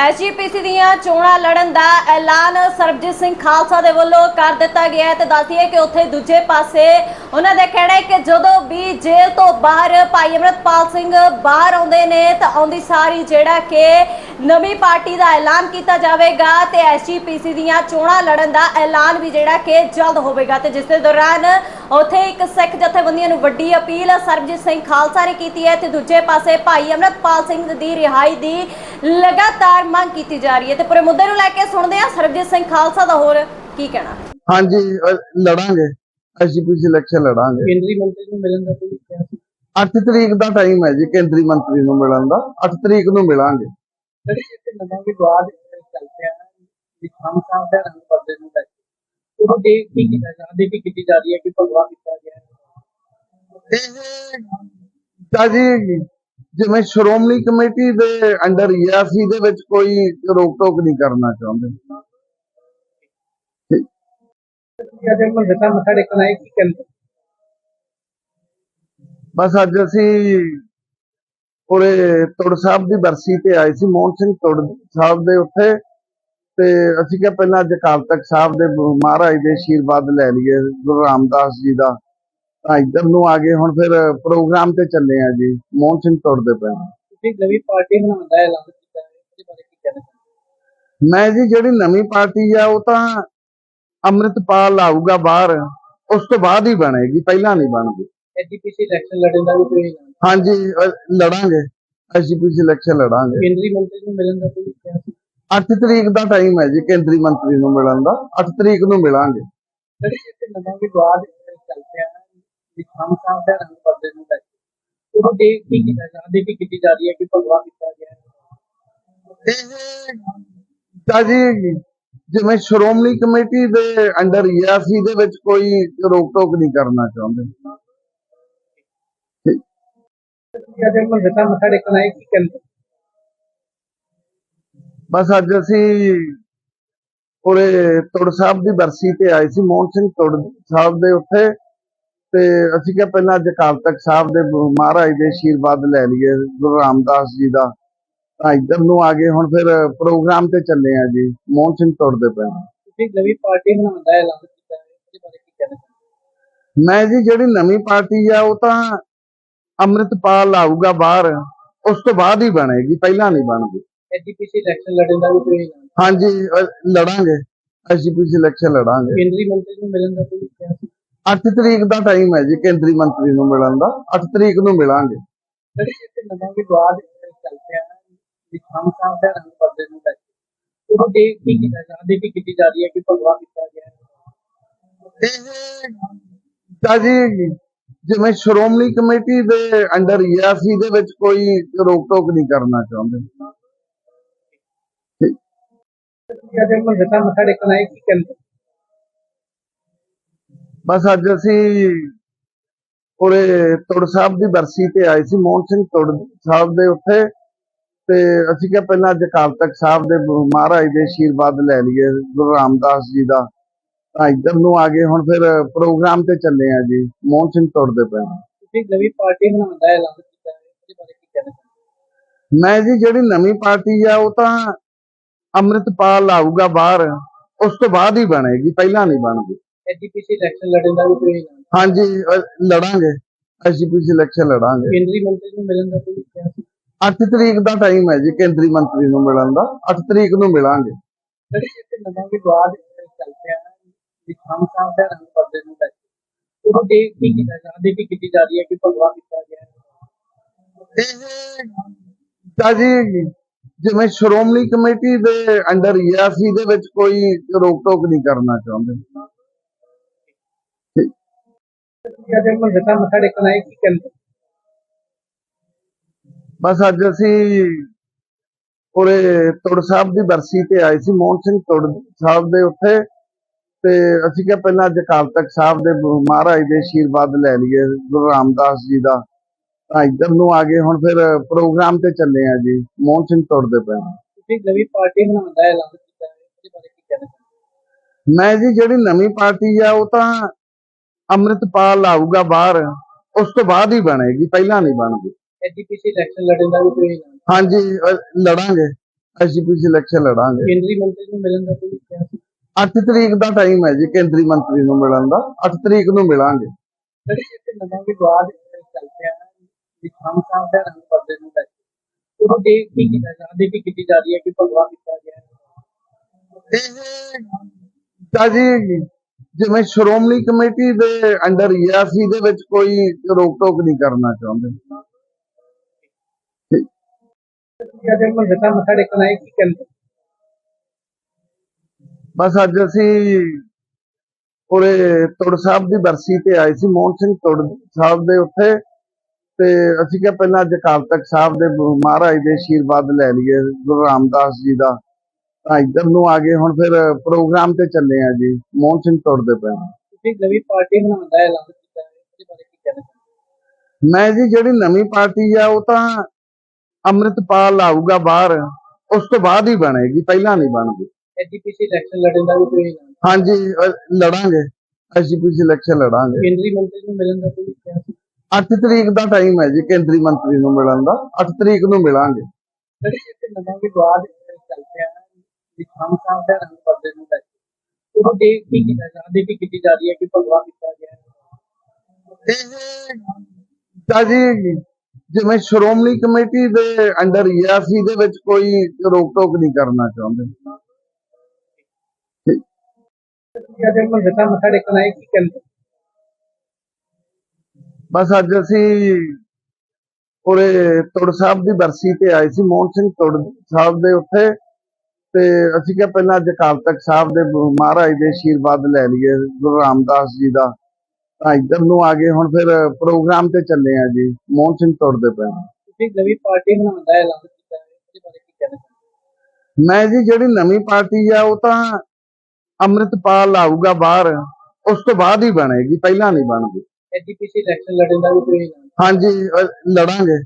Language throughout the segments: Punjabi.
ਐਸਜੀਪੀਸੀ ਦੀਆਂ ਚੋਣਾਂ ਲੜਨ ਦਾ ਐਲਾਨ ਸਰਬਜੀਤ ਸਿੰਘ ਖਾਲਸਾ ਦੇ ਵੱਲੋਂ ਕਰ ਦਿੱਤਾ ਗਿਆ ਹੈ ਤੇ ਦੱਸਦੀਏ ਕਿ ਉੱਥੇ ਦੂਜੇ ਪਾਸੇ ਉਹਨਾਂ ਦਾ ਕਹਿਣਾ ਹੈ ਕਿ ਜਦੋਂ ਵੀ ਜੇਲ੍ਹ ਤੋਂ ਬਾਹਰ ਭਾਈ ਅਮਰਤਪਾਲ ਸਿੰਘ ਬਾਹਰ ਆਉਂਦੇ ਨੇ ਤਾਂ ਆਉਂਦੀ ਸਾਰੀ ਜਿਹੜਾ ਕਿ ਨਵੀਂ ਪਾਰਟੀ ਦਾ ਐਲਾਨ ਕੀਤਾ ਜਾਵੇਗਾ ਤੇ ਐਸਜੀਪੀਸੀ ਦੀਆਂ ਚੋਣਾਂ ਲੜਨ ਦਾ ਐਲਾਨ ਵੀ ਜਿਹੜਾ ਕਿ ਜਲਦ ਹੋਵੇਗਾ ਤੇ ਜਿਸ ਦੇ ਦੌਰਾਨ ਉੱਥੇ ਇੱਕ ਸਿੱਖ ਜਥੇਬੰਦੀਆਂ ਨੂੰ ਵੱਡੀ ਅਪੀਲ ਸਰਬਜੀਤ ਸਿੰਘ ਖਾਲਸਾ ਨੇ ਕੀਤੀ ਹੈ ਤੇ ਦੂਜੇ ਪਾਸੇ ਭਾਈ ਅਮਰਤਪਾਲ ਸਿੰਘ ਦੀ ਰਿਹਾਈ ਦੀ ਲਗਾਤਾਰ ਮੰਗ ਕੀਤੀ ਜਾ ਰਹੀ ਹੈ ਤੇ ਪੂਰੇ ਮੁੱਦੇ ਨੂੰ ਲੈ ਕੇ ਸੁਣਦੇ ਹਾਂ ਸਰਬਜੀਤ ਸਿੰਘ ਖਾਲਸਾ ਦਾ ਹੋਰ ਕੀ ਕਹਿਣਾ। ਹਾਂਜੀ ਲੜਾਂਗੇ ਐਸਜੀਪੀਸੀ ਇਲੈਕਸ਼ਨ ਲੜਾਂਗੇ। ਕੇਂਦਰੀ ਮੰਤਰੀ ਨੂੰ ਮਿਲਣ ਦਾ ਕੋਈ ਕਿਹਾ ਸੀ? 8 ਤਰੀਕ ਦਾ ਟਾਈਮ ਹੈ ਜੀ ਕੇਂਦਰੀ ਮੰਤਰੀ ਨੂੰ ਮਿਲਣ ਦਾ 8 ਤਰੀਕ ਨੂੰ ਮਿਲਾਂਗੇ। ਜਿਹੜੀ ਇੱਥੇ ਨਵਾਂ ਵਿਵਾਦ ਚੱਲ ਰਿਹਾ ਹੈ ਕਿ ਖਾਨ ਸਾਹਿਬ ਦਾ ਰੰਗ ਪਰਦੇ ਨੂੰ ਲੈ ਕੇ। ਉਹ ਦੇਖ ਕੀ ਕੀਤਾ ਜਾ ਰਹੀ ਕੀ ਕੀਤੀ ਜਾ ਰਹੀ ਹੈ ਕਿ ਭਗਵਾ ਕੀਤਾ ਗਿਆ ਇਹ ਜੀ ਜਿਵੇਂ ਸ਼੍ਰੋਮਣੀ ਕਮੇਟੀ ਦੇ ਅੰਡਰ ਅਸੀਂ ਇਹਦੇ ਵਿੱਚ ਕੋਈ ਰੋਕ ਟੋਕ ਨਹੀਂ ਕਰਨਾ ਚਾਹੁੰਦੇ। ਬਸ ਅੱਜ ਅਸੀਂ ਉਰੇ ਤੁੜ ਸਾਹਿਬ ਦੀ ਬਰਸੀ ਤੇ ਆਏ ਸੀ ਮੋਹਨ ਸਿੰਘ ਤੁੜ ਸਾਹਿਬ ਦੇ ਉੱਥੇ। ਤੇ ਅਸੀਂ ਕਿਹਾ ਪਹਿਲਾਂ ਅੱਜ ਅਕਾਲ ਤਖਤ ਸਾਹਿਬ ਦੇ ਮਹਾਰਾਜ ਦੇ ਆਸ਼ੀਰਵਾਦ ਲੈ ਲਈਏ ਗੁਰੂ ਰਾਮਦਾਸ ਜੀ ਦਾ। ਤਾਂ ਇੱਧਰ ਨੂੰ ਆ ਗਏ ਹੁਣ ਫਿਰ ਪ੍ਰੋਗਰਾਮ ਤੇ ਚੱਲੇ ਆ ਜੀ ਮੋਹਨ ਸਿੰਘ ਤੁੜ ਦੇ ਤੁਸੀਂ ਨਵੀਂ ਪਾਰਟੀ ਬਣਾਉਣ ਦਾ ਐਲਾਨ ਕੀਤਾ ਹੈ ਉਹਦੇ ਬਾਰੇ ਕੀ ਕਹਿਣਾ ਚਾਹੁੰਦੇ ਮੈਂ ਜੀ ਜਿਹੜੀ ਨਵੀਂ ਪਾਰਟੀ ਆ ਉਹ ਤਾਂ ਅੰਮ੍ਰਿਤਪਾਲ ਆਊਗਾ ਬਾਹਰ ਉਸ ਤੋਂ ਬਾਅਦ ਹੀ ਬਣੇਗੀ ਪਹਿਲਾਂ ਨਹੀਂ ਬਣਦੀ। ਐਜੀਪੀਸੀ ਇਲੈਕਸ਼ਨ ਲੜਨ ਦਾ ਵੀ ਕੋਈ ਐਲਾਨ ਹਾਂਜੀ ਲੜਾਂਗੇ। SGPC election ਲੜਾਂਗੇ। ਕੇਂਦਰੀ ਮੰਤਰੀ ਨੂੰ ਮਿਲਣ ਦਾ ਕੋਈ ਕਿਹਾ ਸੀ? 8 ਤਰੀਕ ਦਾ ਟਾਈਮ ਹੈ ਜੀ ਕੇਂਦਰੀ ਮੰਤਰੀ ਨੂੰ ਮਿਲਣ ਦਾ। 8 ਤਰੀਕ ਨੂੰ ਮਿਲਾਂਗੇ। ਜਿਹੜੀ ਇੱਥੇ ਨਵਾਂ ਵਿਵਾਦ ਚੱਲ ਰਿਹਾ ਹੈ ਕਿ ਖਾਨ ਸਾਹਿਬ ਦਾ ਰੰਗ ਪਰਦੇ ਨੂੰ ਲੈ ਕੇ ਉਹ ਦੇਖ ਕੀ ਕੀਤਾ ਜਾ ਰਹੀ ਕੀ ਕੀਤੀ ਜਾ ਰਹੀ ਹੈ ਕਿ ਭਗਵਾ ਕੀਤਾ ਗਿਆ ਹੈ? ਇਹ ਤਾਂ ਜੀ ਜਿਵੇਂ ਸ਼੍ਰੋਮਣੀ ਕਮੇਟੀ ਦੇ ਅੰਡਰ ਆ ਅਸੀਂ ਇਹਦੇ ਵਿੱਚ ਕੋਈ ਰੋਕ ਟੋਕ ਨਹੀਂ ਕਰਨਾ ਚਾਹੁੰਦੇ। ਬਸ ਅੱਜ ਅਸੀਂ ਉਰੇ ਤੁੜ ਸਾਹਿਬ ਦੀ ਬਰਸੀ ਤੇ ਆਏ ਸੀ ਮੋਹਨ ਸਿੰਘ ਤੁੜ ਸਾਹਿਬ ਦੇ ਉੱਥੇ ਤੇ ਅਸੀਂ ਕਿਹਾ ਪਹਿਲਾਂ ਅੱਜ ਅਕਾਲ ਤਖਤ ਸਾਹਿਬ ਦੇ ਮਹਾਰਾਜ ਦੇ ਆਸ਼ੀਰਵਾਦ ਲੈ ਲਈਏ ਗੁਰੂ ਰਾਮਦਾਸ ਜੀ ਦਾ। ਤਾਂ ਇੱਧਰ ਨੂੰ ਆ ਗਏ ਹੁਣ ਫਿਰ ਪ੍ਰੋਗਰਾਮ ਤੇ ਚੱਲੇ ਆ ਜੀ ਮੋਹਨ ਸਿੰਘ ਤੁੜ ਦੇ ਤੁਸੀਂ ਨਵੀਂ ਪਾਰਟੀ ਬਣਾਉਣ ਦਾ ਐਲਾਨ ਕੀਤਾ ਹੈ ਮੈਂ ਜੀ ਜਿਹੜੀ ਨਵੀਂ ਪਾਰਟੀ ਆ ਉਹ ਤਾਂ ਅੰਮ੍ਰਿਤਪਾਲ ਆਊਗਾ ਬਾਹਰ ਉਸ ਤੋਂ ਬਾਅਦ ਹੀ ਬਣੇਗੀ ਪਹਿਲਾਂ ਨਹੀਂ ਬਣਦੀ। ਐਜੀਪੀਸੀ ਇਲੈਕਸ਼ਨ ਲੜਨ ਦਾ ਵੀ ਕੋਈ ਐਲਾਨ ਹਾਂਜੀ ਅ, ਲੜਾਂਗੇ ਐਸਜੀਪੀਸੀ ਇਲੈਕਸ਼ਨ ਲੜਾਂਗੇ। ਕੇਂਦਰੀ ਮੰਤਰੀ ਨੂੰ ਮਿਲਣ ਦਾ ਕੋਈ ਕਿਹਾ ਸੀ? 8 ਤਰੀਕ ਦਾ ਟਾਈਮ ਹੈ ਜੀ ਕੇਂਦਰੀ ਮੰਤਰੀ ਨੂੰ ਮਿਲਣ ਦਾ। 8 ਤਰੀਕ ਨੂੰ ਮਿਲਾਂਗੇ। ਜਿਹੜੀ ਇੱਥੇ ਨਵਾਂ ਵਿਵਾਦ ਚੱਲ ਹੈ ਕਿ ਖਾਨ ਸਾਹਿਬ ਦਾ ਰੰਗ ਪਰਦੇ ਨੂੰ ਲੈ ਕੇ ਉਹ ਦੇਖ ਕੀ ਕੀਤਾ ਜਾ ਰਹੀ ਕੀ ਕੀਤੀ ਜਾ ਰਹੀ ਹੈ ਕਿ ਭਗਵਾ ਕੀਤਾ ਗਿਆ ਹੈ? ਇਹ ਤਾਂ ਜੀ ਜਿਵੇਂ ਸ਼੍ਰੋਮਣੀ ਕਮੇਟੀ ਦੇ ਅੰਡਰ ਅਸੀਂ ਇਹਦੇ ਵਿੱਚ ਕੋਈ ਰੋਕ ਟੋਕ ਨਹੀਂ ਕਰਨਾ ਚਾਹੁੰਦੇ। ਬਸ ਅੱਜ ਅਸੀਂ ਉਰੇ ਤੁੜ ਸਾਹਿਬ ਦੀ ਬਰਸੀ ਤੇ ਆਏ ਸੀ ਮੋਹਨ ਸਿੰਘ ਤੁੜ ਸਾਹਿਬ ਦੇ ਉੱਥੇ। ਤੇ ਅਸੀਂ ਕਿਹਾ ਪਹਿਲਾਂ ਅੱਜ ਅਕਾਲ ਤਖਤ ਸਾਹਿਬ ਦੇ ਮਹਾਰਾਜ ਦੇ ਆਸ਼ੀਰਵਾਦ ਲੈ ਲਈਏ ਗੁਰੂ ਰਾਮਦਾਸ ਜੀ ਦਾ। ਤਾਂ ਇੱਧਰ ਨੂੰ ਆ ਗਏ ਹੁਣ ਫਿਰ ਪ੍ਰੋਗਰਾਮ ਤੇ ਚੱਲੇ ਆ ਜੀ ਮੋਹਨ ਸਿੰਘ ਤੁੜ ਦੇ ਪਏ ਤੁਸੀਂ ਨਵੀਂ ਪਾਰਟੀ ਬਣਾਉਣ ਦਾ ਐਲਾਨ ਕੀਤਾ ਹੈ ਉਹਦੇ ਬਾਰੇ ਕੀ ਕਹਿਣਾ ਚਾਹੁੰਦੇ ਮੈਂ ਜੀ ਜਿਹੜੀ ਨਵੀਂ ਪਾਰਟੀ ਆ ਉਹ ਤਾਂ ਅੰਮ੍ਰਿਤਪਾਲ ਆਊਗਾ ਬਾਹਰ ਉਸ ਤੋਂ ਬਾਅਦ ਹੀ ਬਣੇਗੀ ਪਹਿਲਾਂ ਨਹੀਂ ਬਣਦੀ। ਐਜੀਪੀਸੀ ਇਲੈਕਸ਼ਨ ਲੜਨ ਦਾ ਵੀ ਕੋਈ ਹਾਂਜੀ ਲੜਾਂਗੇ ਐਸਜੀਪੀਸੀ ਇਲੈਕਸ਼ਨ ਲੜਾਂਗੇ। ਕੇਂਦਰੀ ਮੰਤਰੀ ਨੂੰ ਮਿਲਣ ਦਾ ਕੋਈ ਕਿਹਾ ਸੀ? 8 ਤਰੀਕ ਦਾ ਟਾਈਮ ਹੈ ਜੀ ਕੇਂਦਰੀ ਮੰਤਰੀ ਨੂੰ ਮਿਲਣ ਦਾ 8 ਤਰੀਕ ਨੂੰ ਮਿਲਾਂਗੇ। ਜਿਹੜੀ ਨਵਾਂ ਵਿਵਾਦ ਚੱਲ ਰਿਹਾ ਕਿ ਖਾਨ ਸਾਹਿਬ ਦਾ ਰੰਗ ਪਰਦੇ ਨੂੰ ਲੈ ਕੇ। ਉਹ ਦੇਖ ਕੀ ਕੀਤਾ ਜਾ ਰਹੀ ਕੀ ਕੀਤੀ ਜਾ ਰਹੀ ਹੈ ਕਿ ਭਗਵਾ ਕੀਤਾ ਗਿਆ ਹੈ? ਇਹ ਜਿਵੇਂ ਸ਼੍ਰੋਮਣੀ ਕਮੇਟੀ ਦੇ ਅੰਡਰ ਹੀ ਆ ਅਸੀਂ ਇਹਦੇ ਵਿੱਚ ਕੋਈ ਰੋਕ ਟੋਕ ਨਹੀਂ ਕਰਨਾ ਚਾਹੁੰਦੇ। ਜਦ ਬਸ ਅੱਜ ਅਸੀਂ ਉਰੇ ਤੁੜ ਸਾਹਿਬ ਦੀ ਬਰਸੀ ਤੇ ਆਏ ਸੀ ਮੋਹਨ ਸਿੰਘ ਤੁੜ ਸਾਹਿਬ ਦੇ ਉੱਥੇ। ਤੇ ਅਸੀਂ ਕਿਹਾ ਪਹਿਲਾਂ ਅੱਜ ਅਕਾਲ ਤਖਤ ਸਾਹਿਬ ਦੇ ਮਹਾਰਾਜ ਦੇ ਆਸ਼ੀਰਵਾਦ ਲੈ ਲਈਏ ਗੁਰੂ ਰਾਮਦਾਸ ਜੀ ਦਾ। ਤਾਂ ਇੱਧਰ ਨੂੰ ਆ ਗਏ ਹੁਣ ਫਿਰ ਪ੍ਰੋਗਰਾਮ ਤੇ ਚੱਲੇ ਆ ਜੀ। ਮੋਹਨ ਸਿੰਘ ਤੁੜ ਦੇ ਪਏ ਤੁਸੀਂ ਨਵੀਂ ਪਾਰਟੀ ਬਣਾਉਣ ਦਾ ਐਲਾਨ ਕੀਤਾ ਹੈ ਉਹਦੇ ਬਾਰੇ ਕੀ ਕਹਿਣਾ ਮੈਂ ਜੀ ਜਿਹੜੀ ਨਵੀਂ ਪਾਰਟੀ ਆ ਉਹ ਤਾਂ ਅੰਮ੍ਰਿਤਪਾਲ ਆਊਗਾ ਬਾਹਰ ਉਸ ਤੋਂ ਬਾਅਦ ਹੀ ਬਣੇਗੀ ਪਹਿਲਾਂ ਨਹੀਂ ਬਣਦੀ। ਐਜੀਪੀਸੀ ਇਲੈਕਸ਼ਨ ਲੜਨ ਦਾ ਵੀ ਕੋਈ ਹਾਂਜੀ ਲੜਾਂਗੇ ਐਸਜੀਪੀਸੀ ਇਲੈਕਸ਼ਨ ਲੜਾਂਗੇ। ਕੇਂਦਰੀ ਮੰਤਰੀ ਨੂੰ ਮਿਲਣ ਦਾ ਕੋਈ 8 ਤਰੀਕ ਦਾ ਟਾਈਮ ਹੈ ਜੀ ਕੇਂਦਰੀ ਮੰਤਰੀ ਨੂੰ ਮਿਲਣ ਦਾ। 8 ਤਰੀਕ ਨੂੰ ਮਿਲਾਂਗੇ। ਜਿਹੜੇ ਇੱਥੇ ਨਵਾਂ ਵਿਵਾਦ ਚੱਲ ਰਿਹਾ ਹੈ ਕਿ ਖਾਨ ਸਾਹਿਬ ਦਾ ਰੰਗ ਪਰਦੇ ਨੂੰ ਲੈ ਕੇ ਉਹ ਦੇ ਕੀ ਕੀਤਾ ਜਾ ਰਹੀ ਕੀਤੀ ਜਾ ਰਹੀ ਹੈ ਕਿ ਭਗਵਾ ਕੀਤਾ ਗਿਆ ਹੈ? ਇਹ ਤਾਂ ਜੀ ਜਿਵੇਂ ਸ਼੍ਰੋਮਣੀ ਕਮੇਟੀ ਦੇ ਅੰਡਰ ਹੀ ਅਸੀਂ ਇਹਦੇ ਵਿੱਚ ਕੋਈ ਰੋਕ ਟੋਕ ਨਹੀਂ ਕਰਨਾ ਚਾਹੁੰਦੇ। ਜਦ ਮੈਂ ਦੱਸਾਂ ਮੱਥਾ ਟੇਕਣ ਆਏ ਕੀ ਕਹਿੰਦੇ? ਬਸ ਅੱਜ ਅਸੀਂ ਉਰੇ ਤੁੜ ਸਾਹਿਬ ਦੀ ਬਰਸੀ ਤੇ ਆਏ ਸੀ ਮੋਹਨ ਸਿੰਘ ਤੁੜ ਸਾਹਿਬ ਦੇ ਉੱਥੇ। ਤੇ ਅਸੀਂ ਕਿਹਾ ਪਹਿਲਾਂ ਅੱਜ ਅਕਾਲ ਤਖਤ ਸਾਹਿਬ ਦੇ ਮਹਾਰਾਜ ਦੇ ਆਸ਼ੀਰਵਾਦ ਲੈ ਲਈਏ ਗੁਰੂ ਰਾਮਦਾਸ ਜੀ ਦਾ। ਤਾਂ ਇੱਧਰ ਨੂੰ ਆ ਗਏ ਹੁਣ ਫਿਰ ਪ੍ਰੋਗਰਾਮ ਤੇ ਚੱਲੇ ਆ ਜੀ ਮੋਹਨ ਸਿੰਘ ਤੁੜ ਦੇ ਪਿੰਡ। ਤੁਸੀਂ ਨਵੀਂ ਪਾਰਟੀ ਐਲਾਨ ਕੀਤਾ ਬਾਰੇ ਕੀ ਕਹਿਣਾ ਮੈਂ ਜੀ ਜਿਹੜੀ ਨਵੀਂ ਪਾਰਟੀ ਆ ਉਹ ਤਾਂ ਅੰਮ੍ਰਿਤਪਾਲ ਆਊਗਾ ਬਾਹਰ ਉਸ ਤੋਂ ਬਾਅਦ ਹੀ ਬਣੇਗੀ ਪਹਿਲਾਂ ਨਹੀਂ ਬਣਦੀ। ਐਜੀਪੀਸੀ ਇਲੈਕਸ਼ਨ ਲੜਨ ਦਾ ਵੀ ਕੋਈ ਐਲਾਨ ਹਾਂਜੀ ਲੜਾਂਗੇ। SGPC election ਲੜਾਂਗੇ। ਕੇਂਦਰੀ ਮੰਤਰੀ ਨੂੰ ਮਿਲਣ ਦਾ ਕੋਈ ਕਿਹਾ ਸੀ? 8 ਤਰੀਕ ਦਾ ਟਾਈਮ ਹੈ ਜੀ ਕੇਂਦਰੀ ਮੰਤਰੀ ਨੂੰ ਮਿਲਣ ਦਾ। 8 ਤਰੀਕ ਨੂੰ ਮਿਲਾਂਗੇ। ਜਿਹੜੇ ਇੱਥੇ ਨਵਾਂ ਵਿਵਾਦ ਚੱਲ ਰਿਹਾ ਹੈ ਕਿ ਖਾਨ ਸਾਹਿਬ ਦਾ ਰੰਗ ਪਰਦੇ ਨੂੰ ਲੈ ਕੇ। ਉਹ ਦੇ ਕੀ ਕੀਤਾ ਜਾ ਰਹੀ ਹੈ ਕੀਤੀ ਜਾ ਰਹੀ ਹੈ ਕਿ ਭਗਵਾ ਕੀਤਾ ਗਿਆ ਹੈ? ਇਹ ਤਾਂ ਜੀ ਜਿਵੇਂ ਸ਼੍ਰੋਮਣੀ ਕਮੇਟੀ ਦੇ ਅੰਡਰ ਹੀ ਆ ਅਸੀਂ ਇਹਦੇ ਵਿੱਚ ਕੋਈ ਰੋਕ ਟੋਕ ਨਹੀਂ ਕਰਨਾ ਚਾਹੁੰਦੇ। ਬਸ ਅੱਜ ਅਸੀਂ ਉਰੇ ਤੁੜ ਸਾਹਿਬ ਦੀ ਬਰਸੀ ਤੇ ਆਏ ਸੀ ਮੋਹਨ ਸਿੰਘ ਤੁੜ ਸਾਹਿਬ ਦੇ ਉੱਥੇ ਤੇ ਅਸੀਂ ਕਿਹਾ ਪਹਿਲਾਂ ਅੱਜ ਅਕਾਲ ਤਖਤ ਸਾਹਿਬ ਦੇ ਮਹਾਰਾਜ ਦੇ ਆਸ਼ੀਰਵਾਦ ਲੈ ਲਈਏ ਗੁਰੂ ਰਾਮਦਾਸ ਜੀ ਦਾ। ਤਾਂ ਇੱਧਰ ਨੂੰ ਆ ਗਏ ਹੁਣ ਫਿਰ ਪ੍ਰੋਗਰਾਮ ਤੇ ਚੱਲੇ ਆ ਜੀ ਮੋਹਨ ਸਿੰਘ ਤੁੜ ਦੇ ਤੁਸੀਂ ਨਵੀਂ ਪਾਰਟੀ ਬਣਾਉਣ ਦਾ ਐਲਾਨ ਕੀਤਾ ਹੈ ਮੈਂ ਜੀ ਜਿਹੜੀ ਨਵੀਂ ਪਾਰਟੀ ਆ ਉਹ ਤਾਂ ਅੰਮ੍ਰਿਤਪਾਲ ਆਊਗਾ ਬਾਹਰ ਉਸ ਤੋਂ ਬਾਅਦ ਹੀ ਬਣੇਗੀ ਪਹਿਲਾਂ ਨਹੀਂ ਬਣਦੀ। ਐਜੀਪੀਸੀ ਇਲੈਕਸ਼ਨ ਲੜਨ ਦਾ ਵੀ ਕੋਈ ਹਾਂਜੀ ਅ, ਲੜਾਂਗੇ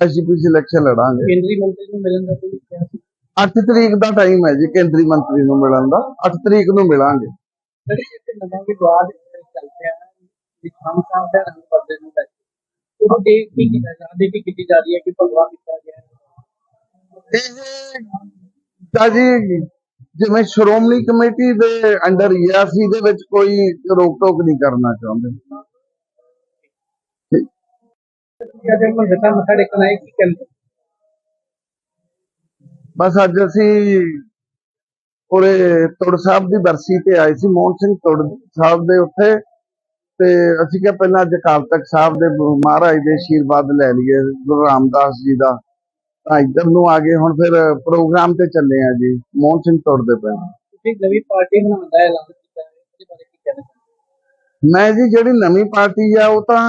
ਐਸਜੀਪੀਸੀ ਇਲੈਕਸ਼ਨ ਲੜਾਂਗੇ। ਕੇਂਦਰੀ ਮੰਤਰੀ ਨੂੰ ਮਿਲਣ ਦਾ ਕੋਈ ਕਿਹਾ ਸੀ? 8 ਤਰੀਕ ਦਾ ਟਾਈਮ ਹੈ ਜੀ ਕੇਂਦਰੀ ਮੰਤਰੀ ਨੂੰ ਮਿਲਣ ਦਾ। 8 ਤਰੀਕ ਨੂੰ ਮਿਲਾਂਗੇ। ਜਿਹੜੇ ਇੱਥੇ ਨਵਾਂ ਵਿਵਾਦ ਚੱਲ ਰਿਹਾ ਹੈ ਕਿ ਖਾਨ ਸਾਹਿਬ ਦਾ ਰੰਗ ਪਰਦੇ ਨੂੰ ਲੈ ਕੇ। ਉਹ ਦੇ ਕੀ ਕੀਤਾ ਜਾ ਰਹੀ? ਹੈ ਕੀਤੀ ਜਾ ਰਹੀ ਹੈ ਕਿ ਭਗਵਾ ਕੀਤਾ ਗਿਆ ਹੈ। ਇਹ ਤਾਂ ਜੀ ਜਿਵੇਂ ਸ਼੍ਰੋਮਣੀ ਕਮੇਟੀ ਦੇ ਅੰਡਰ ਅਸੀਂ ਇਹਦੇ ਵਿੱਚ ਕੋਈ ਰੋਕ ਟੋਕ ਨਹੀਂ ਕਰਨਾ ਚਾਹੁੰਦੇ। ਬਸ ਅੱਜ ਅਸੀਂ ਉਰੇ ਤੁੜ ਸਾਹਿਬ ਦੀ ਬਰਸੀ ਤੇ ਆਏ ਸੀ ਮੋਹਨ ਸਿੰਘ ਤੁੜ ਸਾਹਿਬ ਦੇ ਉੱਥੇ। ਤੇ ਅਸੀਂ ਕਿਹਾ ਪਹਿਲਾਂ ਅੱਜ ਅਕਾਲ ਤਖਤ ਸਾਹਿਬ ਦੇ ਮਹਾਰਾਜ ਦੇ ਆਸ਼ੀਰਵਾਦ ਲੈ ਲਈਏ ਗੁਰੂ ਰਾਮਦਾਸ ਜੀ ਦਾ। ਤਾਂ ਇੱਧਰ ਨੂੰ ਆ ਗਏ ਹੁਣ ਫਿਰ ਪ੍ਰੋਗਰਾਮ ਤੇ ਚੱਲੇ ਆ ਜੀ ਮੋਹਨ ਸਿੰਘ ਤੁੜ ਦੇ ਪਿੰਡ ਤੁਸੀਂ ਨਵੀਂ ਪਾਰਟੀ ਬਣਾਉਣ ਦਾ ਐਲਾਨ ਕੀਤਾ ਹੈ ਉਹਦੇ ਬਾਰੇ ਕੀ ਕਹਿਣਾ ਚਾਹੁੰਦੇ ਮੈਂ ਜੀ ਜਿਹੜੀ ਨਵੀਂ ਪਾਰਟੀ ਆ ਉਹ ਤਾਂ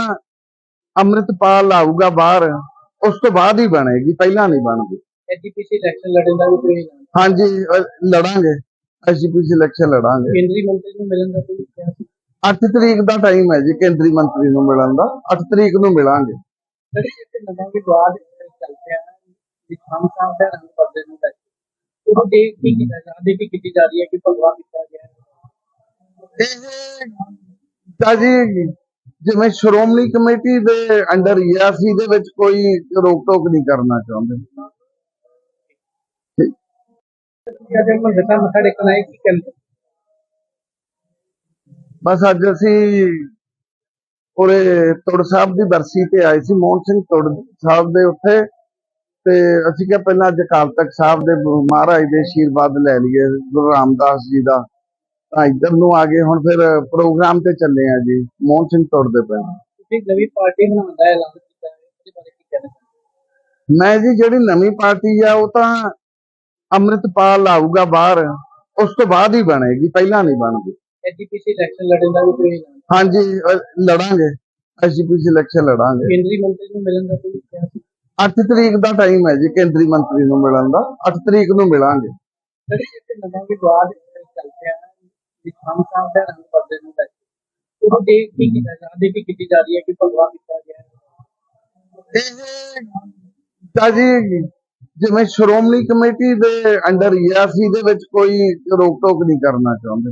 ਅੰਮ੍ਰਿਤਪਾਲ ਆਊਗਾ ਬਾਹਰ ਉਸ ਤੋਂ ਬਾਅਦ ਹੀ ਬਣੇਗੀ ਪਹਿਲਾਂ ਨਹੀਂ ਬਣਦੀ। ਐਜੀਪੀਸੀ ਇਲੈਕਸ਼ਨ ਲੜਨ ਦਾ ਵੀ ਕੋਈ ਹਾਂਜੀ ਲੜਾਂਗੇ ਐਸਜੀਪੀਸੀ ਇਲੈਕਸ਼ਨ ਲੜਾਂਗੇ। ਕੇਂਦਰੀ ਮੰਤਰੀ ਨੂੰ ਮਿਲਣ ਦਾ ਕੋਈ ਕਿਹਾ ਸੀ? 8 ਤਰੀਕ ਦਾ ਟਾਈਮ ਹੈ ਜੀ ਕੇਂਦਰੀ ਮੰਤਰੀ ਨੂੰ ਮਿਲਣ ਦਾ 8 ਤਰੀਕ ਨੂੰ ਮਿਲਾਂਗੇ। ਨਵਾਂ ਵਿਵਾਦ ਚੱਲ ਰਿਹਾ ਕਿ ਖਾਨ ਸਾਹਿਬ ਦਾ ਰੰਗ ਪਰਦੇ ਨੂੰ ਲੈ ਕੇ। ਉਹ ਦੇ ਕੀ ਕੀਤਾ ਜਾ ਰਹੀ ਹੈ ਕੀਤੀ ਜਾ ਰਹੀ ਹੈ ਕਿ ਭਗਵਾ ਕੀਤਾ ਗਿਆ ਹੈ। ਇਹ ਜੀ ਜਿਵੇਂ ਸ਼੍ਰੋਮਣੀ ਕਮੇਟੀ ਦੇ ਅੰਡਰ ਅਸੀਂ ਇਹਦੇ ਵਿੱਚ ਕੋਈ ਰੋਕ ਟੋਕ ਨਹੀਂ ਕਰਨਾ ਚਾਹੁੰਦੇ। ਜਦ ਕੀ ਬਸ ਅੱਜ ਅਸੀਂ ਉਰੇ ਤੁੜ ਸਾਹਿਬ ਦੀ ਬਰਸੀ ਤੇ ਆਏ ਸੀ ਮੋਹਨ ਸਿੰਘ ਤੁੜ ਸਾਹਿਬ ਦੇ ਉੱਥੇ। ਤੇ ਅਸੀਂ ਕਿਹਾ ਪਹਿਲਾਂ ਅੱਜ ਅਕਾਲ ਤਖਤ ਸਾਹਿਬ ਦੇ ਮਹਾਰਾਜ ਦੇ ਆਸ਼ੀਰਵਾਦ ਲੈ ਲਈਏ ਗੁਰੂ ਰਾਮਦਾਸ ਜੀ ਦਾ। ਤਾਂ ਇੱਧਰ ਨੂੰ ਆ ਗਏ ਹੁਣ ਫਿਰ ਪ੍ਰੋਗਰਾਮ ਤੇ ਚੱਲੇ ਆ ਜੀ। ਮੋਹਨ ਸਿੰਘ ਤੁੜ ਦੇ ਪਿੰਡ ਤੁਸੀਂ ਨਵੀਂ ਪਾਰਟੀ ਬਣਾਉਣ ਦਾ ਐਲਾਨ ਕੀਤਾ ਹੈ ਉਹਦੇ ਬਾਰੇ ਕੀ ਕਹਿਣਾ ਚਾਹੁੰਦੇ ਮੈਂ ਜੀ ਜਿਹੜੀ ਨਵੀਂ ਪਾਰਟੀ ਆ ਉਹ ਤਾਂ ਅੰਮ੍ਰਿਤਪਾਲ ਆਊਗਾ ਬਾਹਰ ਉਸ ਤੋਂ ਬਾਅਦ ਹੀ ਬਣੇਗੀ ਪਹਿਲਾਂ ਨਹੀਂ ਬਣਦੀ। ਐਜੀਪੀਸੀ ਇਲੈਕਸ਼ਨ ਲੜਨ ਦਾ ਵੀ ਕੋਈ ਹਾਂਜੀ ਲੜਾਂਗੇ। SGPC election ਲੜਾਂਗੇ। ਕੇਂਦਰੀ ਮੰਤਰੀ ਨੂੰ ਮਿਲਣ ਦਾ ਕੋਈ 8 ਤਰੀਕ ਦਾ ਟਾਈਮ ਹੈ ਜੀ ਕੇਂਦਰੀ ਮੰਤਰੀ ਨੂੰ ਮਿਲਣ ਦਾ। 8 ਤਰੀਕ ਨੂੰ ਮਿਲਾਂਗੇ। ਜਿਹੜੇ ਇੱਥੇ ਨਵਾਂ ਵਿਵਾਦ ਚੱਲ ਹੈ ਕਿ ਖਾਨ ਸਾਹਿਬ ਦਾ ਰੰਗ ਪਰਦੇ ਨੂੰ ਲੈ ਕੇ। ਉਹ ਦੇ ਕੀ ਕੀਤਾ ਜਾ ਰਹੀ ਹੈ ਕੀਤੀ ਜਾ ਰਹੀ ਹੈ ਕਿ ਭਗਵਾ ਕੀਤਾ ਗਿਆ ਹੈ? ਇਹ ਤਾਂ ਜੀ ਜਿਵੇਂ ਸ਼੍ਰੋਮਣੀ ਕਮੇਟੀ ਦੇ ਅੰਡਰ ਹੀ ਅਸੀਂ ਇਹਦੇ ਵਿੱਚ ਕੋਈ ਰੋਕ ਟੋਕ ਨਹੀਂ ਕਰਨਾ ਚਾਹੁੰਦੇ।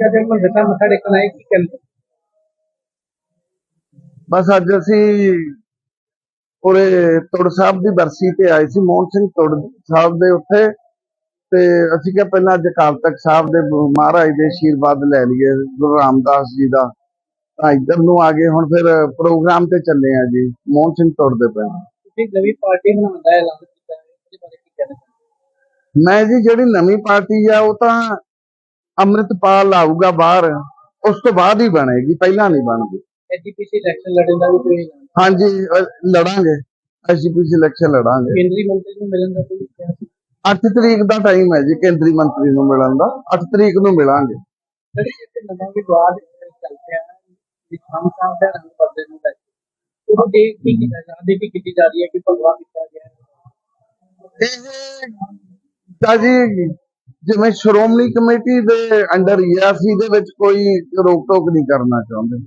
ਜਦ ਮੈਂ ਦੱਸਾਂ ਮੱਥਾ ਟੇਕਣ ਆਏ ਕੀ ਬਸ ਅੱਜ ਅਸੀਂ ਉਰੇ ਤੁਰ ਸਾਹਿਬ ਦੀ ਬਰਸੀ ਤੇ ਆਏ ਸੀ ਮੋਹਨ ਸਿੰਘ ਤੁਰ ਸਾਹਿਬ ਦੇ ਉੱਥੇ। ਤੇ ਅਸੀਂ ਕਿਹਾ ਪਹਿਲਾਂ ਅੱਜ ਅਕਾਲ ਤਖਤ ਸਾਹਿਬ ਦੇ ਮਹਾਰਾਜ ਦੇ ਆਸ਼ੀਰਵਾਦ ਲੈ ਲਈਏ ਗੁਰੂ ਰਾਮਦਾਸ ਜੀ ਦਾ। ਤਾਂ ਇੱਧਰ ਨੂੰ ਆ ਗਏ ਹੁਣ ਫਿਰ ਪ੍ਰੋਗਰਾਮ ਤੇ ਚੱਲੇ ਆ ਜੀ ਮੋਹਨ ਸਿੰਘ ਤੁਰ ਦੇ ਪਿੰਡ। ਤੁਸੀਂ ਨਵੀਂ ਪਾਰਟੀ ਬਣਾਉਣ ਦਾ ਐਲਾਨ ਕੀਤਾ ਹੈ ਉਹਦੇ ਬਾਰੇ ਕੀ ਕਹਿਣਾ ਚਾਹੁੰਦੇ ਮੈਂ ਜੀ ਜਿਹੜੀ ਨਵੀਂ ਪਾਰਟੀ ਆ ਉਹ ਤਾਂ ਅੰਮ੍ਰਿਤਪਾਲ ਆਊਗਾ ਬਾਹਰ ਉਸ ਤੋਂ ਬਾਅਦ ਹੀ ਬਣੇਗੀ ਪਹਿਲਾਂ ਨਹੀਂ ਬਣਦੀ। ਐਜੀਪੀਸੀ ਇਲੈਕਸ਼ਨ ਲੜਨ ਦਾ ਵੀ ਕੋਈ ਐਲਾਨ ਹਾਂਜੀ ਲੜਾਂਗੇ। SGPC election ਲੜਾਂਗੇ। ਕੇਂਦਰੀ ਮੰਤਰੀ ਨੂੰ ਮਿਲਣ ਦਾ ਕੋਈ ਕਿਹਾ ਸੀ? 8 ਤਰੀਕ ਦਾ ਟਾਈਮ ਹੈ ਜੀ ਕੇਂਦਰੀ ਮੰਤਰੀ ਨੂੰ ਮਿਲਣ ਦਾ। 8 ਤਰੀਕ ਨੂੰ ਮਿਲਾਂਗੇ। ਜਿਹੜੇ ਇੱਥੇ ਨਵਾਂ ਵਿਵਾਦ ਚੱਲ ਪਿਆ ਹੈ ਵੀ ਖਾਨ ਸਾਹਿਬ ਦਾ ਰੰਗ ਬਦਲਣ ਨੂੰ ਲੈ ਕੇ। ਉਹ ਦੇਖ ਕੀ ਕੀਤਾ ਜਾ ਰਹੀ ਕੀ ਕੀਤੀ ਜਾ ਰਹੀ ਹੈ ਕਿ ਭਗਵਾ ਕੀਤਾ ਗਿਆ ਹੈ? ਇਹ ਤਾਂ ਜੀ ਜਿਵੇਂ ਸ਼੍ਰੋਮਣੀ ਕਮੇਟੀ ਦੇ ਅੰਡਰ ਅਸੀਂ ਇਹਦੇ ਵਿੱਚ ਕੋਈ ਰੋਕ ਟੋਕ ਨਹੀਂ ਕਰਨਾ ਚਾਹੁੰਦੇ।